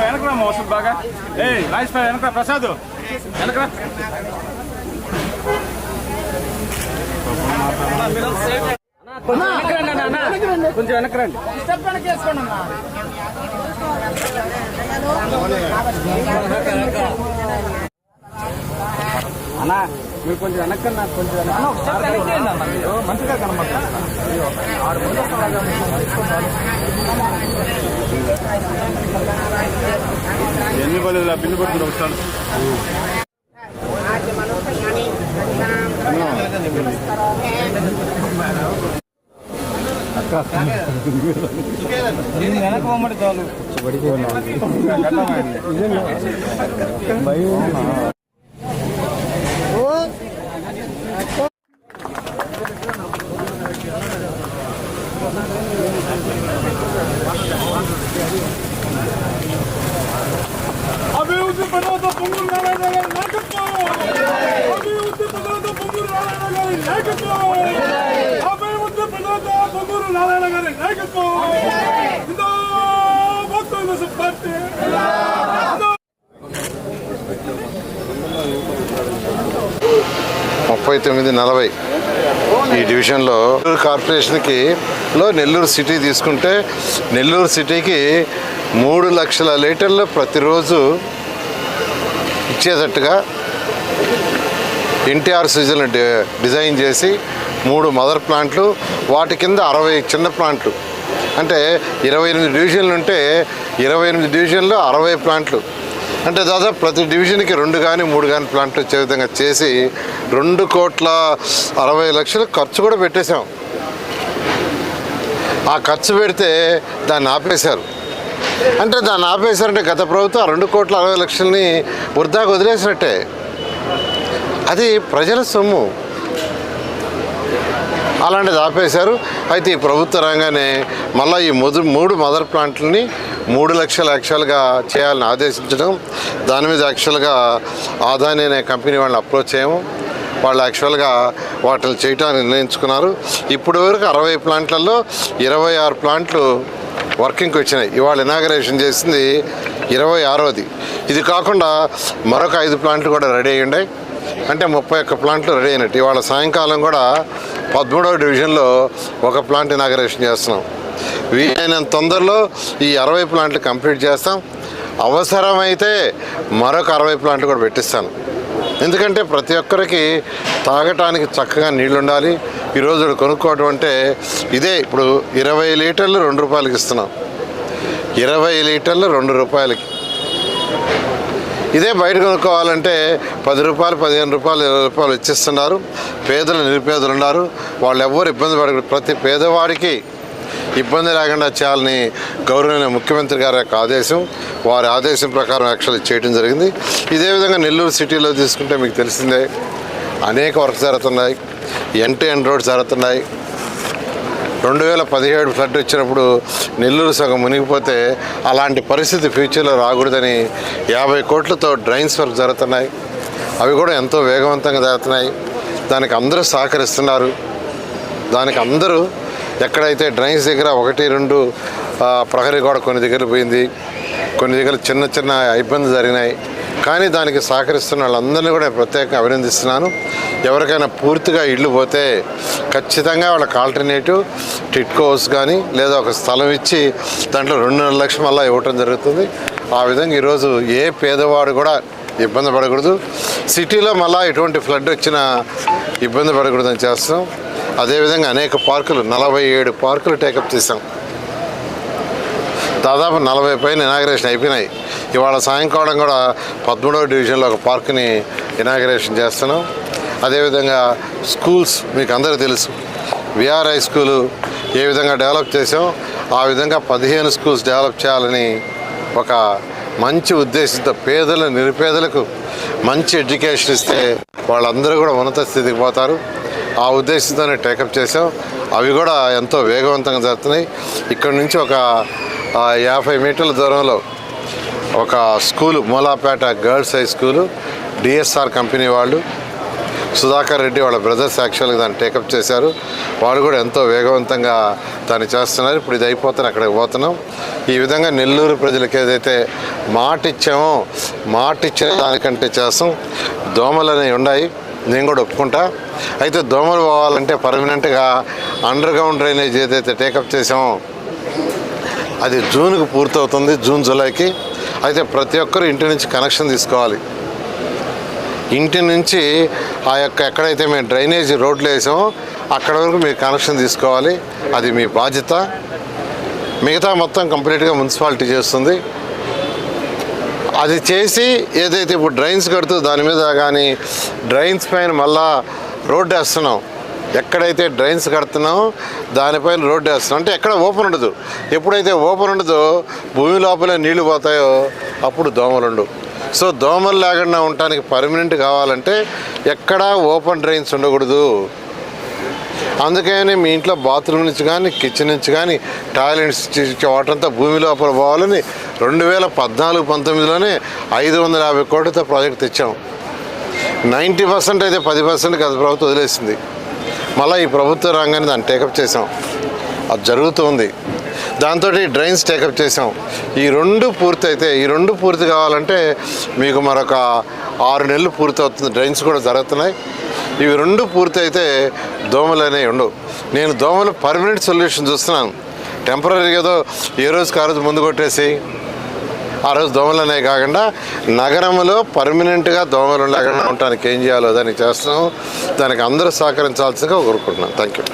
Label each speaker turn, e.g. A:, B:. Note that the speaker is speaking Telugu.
A: వెనకరా మోసం బాగా ఏ రాజేష్ వెనకరా ప్రసాద్ వెనకరా కొంచెం వెనకరండి అన్నా మీరు కొంచెం వెనక్కి నాకు కొంచెం మంచిగా కనబడుతుంది ఎన్ని పడలేదు బిల్లు పడుతుంది ఒకసారి వెనక పోమడి చాలు.
B: అభివృద్ధి
C: ముప్పై తొమ్మిది నలభై. ఈ డివిజన్లో నెల్లూరు కార్పొరేషన్కి లో నెల్లూరు సిటీ తీసుకుంటే నెల్లూరు సిటీకి మూడు లక్షల లీటర్లు ప్రతిరోజు ఇచ్చేటట్టుగా ఎన్టీఆర్ సీజన్ డిజైన్ చేసి మూడు మదర్ ప్లాంట్లు వాటి కింద అరవై చిన్న ప్లాంట్లు. అంటే ఇరవై ఎనిమిది డివిజన్లు ఉంటే ఇరవై ఎనిమిది డివిజన్లు అరవై ప్లాంట్లు. అంటే దాదాపు ప్రతి డివిజన్కి రెండు కానీ మూడు కానీ ప్లాంట్లు వచ్చే విధంగా చేసి రెండు కోట్ల అరవై లక్షలు ఖర్చు కూడా పెట్టేశాం. ఆ ఖర్చు పెడితే దాన్ని ఆపేశారు. అంటే దాన్ని ఆపేశారంటే గత ప్రభుత్వం ఆ రెండు కోట్ల అరవై లక్షల్ని వృద్ధాకు వదిలేసినట్టే. అది ప్రజల సొమ్ము. అలాంటిది ఆపేశారు. అయితే ఈ ప్రభుత్వ రంగానే మళ్ళీ ఈ మొదటి మూడు మదర్ ప్లాంట్లని మూడు లక్షల యాక్చువల్గా చేయాలని ఆదేశించడం దాని మీద యాక్చువల్గా ఆదాని అనే కంపెనీ వాళ్ళని అప్రోచ్ చేయము. వాళ్ళు యాక్చువల్గా వాటిని చేయటానికి నిర్ణయించుకున్నారు. ఇప్పటి వరకు అరవై ప్లాంట్లలో ఇరవై ఆరు ప్లాంట్లు వర్కింగ్కి వచ్చినాయి. ఇవాళ ఇనాగరేషన్ చేసింది ఇరవై ఆరోది. ఇది కాకుండా మరొక ఐదు ప్లాంట్లు కూడా రెడీ అయ్యి ఉన్నాయి అంటే ముప్పై ఒక్క ప్లాంట్లు రెడీ అయినట్టు. ఇవాళ సాయంకాలం కూడా పదమూడవ డివిజన్లో ఒక ప్లాంట్ ఇనాగరేషన్ చేస్తున్నాం. వీలైనంత తొందరలో ఈ అరవై ప్లాంట్లు కంప్లీట్ చేస్తాం. అవసరమైతే మరొక అరవై ప్లాంట్లు కూడా పెట్టిస్తాను. ఎందుకంటే ప్రతి ఒక్కరికి తాగటానికి చక్కగా నీళ్ళు ఉండాలి ఈరోజు కొనుక్కోవడం అంటే ఇదే ఇప్పుడు ఇరవై లీటర్లు రెండు రూపాయలకి ఇస్తున్నాం. ఇరవై లీటర్లు రెండు రూపాయలకి. ఇదే బయట కొనుక్కోవాలంటే పది రూపాయలు పదిహేను రూపాయలు ఇరవై రూపాయలు ఇచ్చిస్తున్నారు. పేదలు నిరుపేదలు ఉన్నారు. వాళ్ళు ఎవ్వరు ఇబ్బంది పడకూడదు. ప్రతి పేదవాడికి ఇబ్బంది లేకుండా చేయాలని గౌరవనీయ ముఖ్యమంత్రి గారి యొక్క ఆదేశం వారి ఆదేశం ప్రకారం యాక్చువల్లీ చేయడం జరిగింది. ఇదే విధంగా నెల్లూరు సిటీలో తీసుకుంటే మీకు తెలిసిందే అనేక వర్క్ జరుగుతున్నాయి. ఎన్ టీ ఎన్ రోడ్ జరుగుతున్నాయి. రెండు వేల పదిహేడు ఫ్లడ్ వచ్చినప్పుడు నెల్లూరు సగం మునిగిపోతే అలాంటి పరిస్థితి ఫ్యూచర్లో రాకూడదని యాభై కోట్లతో డ్రైన్స్ వర్క్ జరుగుతున్నాయి. అవి కూడా ఎంతో వేగవంతంగా జరుగుతున్నాయి. దానికి అందరూ సహకరిస్తున్నారు. దానికి అందరూ ఎక్కడైతే డ్రైన్స్ దగ్గర ఒకటి రెండు ప్రహరీ గోడ కొన్ని దగ్గర పోయింది కొన్ని దగ్గర చిన్న చిన్న ఇబ్బందులు జరిగినాయి. కానీ దానికి సహకరిస్తున్న వాళ్ళందరినీ కూడా ప్రత్యేకంగా అభినందిస్తున్నాను. ఎవరికైనా పూర్తిగా ఇల్లు పోతే ఖచ్చితంగా వాళ్ళకి ఆల్టర్నేటివ్ టిట్కోస్ కానీ లేదా ఒక స్థలం ఇచ్చి దాంట్లో రెండున్నర లక్షలు అలా ఇవ్వటం జరుగుతుంది. ఆ విధంగా ఈరోజు ఏ పేదవాడు కూడా ఇబ్బంది పడకూడదు. సిటీలో మళ్ళీ ఎటువంటి ఫ్లడ్ వచ్చినా ఇబ్బంది పడకూడదని చేస్తాం అదేవిధంగా అనేక పార్కులు నలభై ఏడు పార్కులు టేకప్ చేశాం. దాదాపు నలభై పైన ఇనాగరేషన్ అయిపోయినాయి. ఇవాళ సాయంకాలం కూడా పదమూడవ డివిజన్లో ఒక పార్క్ని ఇనాగరేషన్ చేస్తున్నాం. అదేవిధంగా స్కూల్స్ మీకు అందరూ తెలుసు. విఆర్ హై స్కూలు ఏ విధంగా డెవలప్ చేసాం ఆ విధంగా పదిహేను స్కూల్స్ డెవలప్ చేయాలని ఒక మంచి ఉద్దేశంతో పేదలు నిరుపేదలకు మంచి ఎడ్యుకేషన్ ఇస్తే వాళ్ళందరూ కూడా ఉన్నత స్థితికి పోతారు. ఆ ఉద్దేశంతోనే టేకప్ చేసాం అవి కూడా ఎంతో వేగవంతంగా జరుగుతున్నాయి. ఇక్కడ నుంచి ఒక యాభై మీటర్ల దూరంలో ఒక school Mulapeta girls high school DSR company వాళ్ళు సుధాకర్ రెడ్డి వాళ్ళ బ్రదర్స్ యాక్చువల్గా దాన్ని టేకప్ చేశారు. వాళ్ళు కూడా ఎంతో వేగవంతంగా దాన్ని చేస్తున్నారు. ఇప్పుడు ఇది అయిపోతాను అక్కడికి పోతున్నాం. ఈ విధంగా నెల్లూరు ప్రజలకు ఏదైతే మాట ఇచ్చామో మాట ఇచ్చిన దానికంటే చేస్తాం. దోమలు అనేవి ఉన్నాయి నేను కూడా ఒప్పుకుంటా. అయితే దోమలు పోవాలంటే పర్మనెంట్గా అండర్ గ్రౌండ్ డ్రైనేజ్ ఏదైతే టేకప్ చేసామో అది జూన్కి పూర్తవుతుంది జూన్ జూలైకి. అయితే ప్రతి ఒక్కరు ఇంటి నుంచి కనెక్షన్ తీసుకోవాలి. ఇంటి నుంచి ఆ యొక్క ఎక్కడైతే మేము డ్రైనేజ్ రోడ్లు వేసామో అక్కడ వరకు మీరు కనెక్షన్ తీసుకోవాలి. అది మీ బాధ్యత. మిగతా మొత్తం కంప్లీట్గా మున్సిపాలిటీ చేస్తుంది. అది చేసి ఏదైతే ఇప్పుడు డ్రైన్స్ కడుతూ దాని మీద కానీ డ్రైన్స్ పైన మళ్ళా రోడ్డు వేస్తున్నాం. ఎక్కడైతే డ్రైన్స్ కడుతున్నామో దానిపైన రోడ్డు వేస్తున్నాం. అంటే ఎక్కడ ఓపెన్ ఉండదు. ఎప్పుడైతే ఓపెన్ ఉండదో భూమి లోపలే నీళ్ళు పోతాయో అప్పుడు దోమలుండు సో దోమలు లేకుండా ఉండటానికి పర్మనెంట్ కావాలంటే ఎక్కడా ఓపెన్ డ్రైన్స్ ఉండకూడదు. అందుకని మీ ఇంట్లో బాత్రూమ్ నుంచి కానీ కిచెన్ నుంచి కానీ టాయిలెట్స్ వాటర్ అంతా భూమి లోపల పోవాలని రెండు వేల పద్నాలుగు పంతొమ్మిదిలోనే ఐదు వందల యాభై కోట్లతో ప్రాజెక్ట్ తెచ్చాం. నైంటీ పర్సెంట్ అయితే పది పర్సెంట్ గత ప్రభుత్వం వదిలేసింది. మళ్ళీ ఈ ప్రభుత్వ రంగాన్ని దాన్ని టేకప్ చేసాం అది జరుగుతుంది దాంతో డ్రైన్స్ టేకప్ చేసాం ఈ రెండు పూర్తి అయితే ఈ రెండు పూర్తి కావాలంటే మీకు మరొక ఆరు నెలలు పూర్తి అవుతుంది డ్రైన్స్ కూడా జరుగుతున్నాయి. ఇవి రెండు పూర్తి అయితే దోమలు అనేవి ఉండవు. నేను దోమలు పర్మనెంట్ సొల్యూషన్ చూస్తున్నాను. టెంపరీగా ఏదో ఏ రోజుకి ఆ రోజు ముందు కొట్టేసి ఆ రోజు దోమలు అనేవి కాకుండా నగరంలో పర్మనెంట్గా దోమలు లేకుండా ఉండటానికి ఏం చేయాలో దానికి చేస్తున్నాం. దానికి అందరూ సహకరించాల్సిందిగా కోరుకుంటున్నాను. Thank you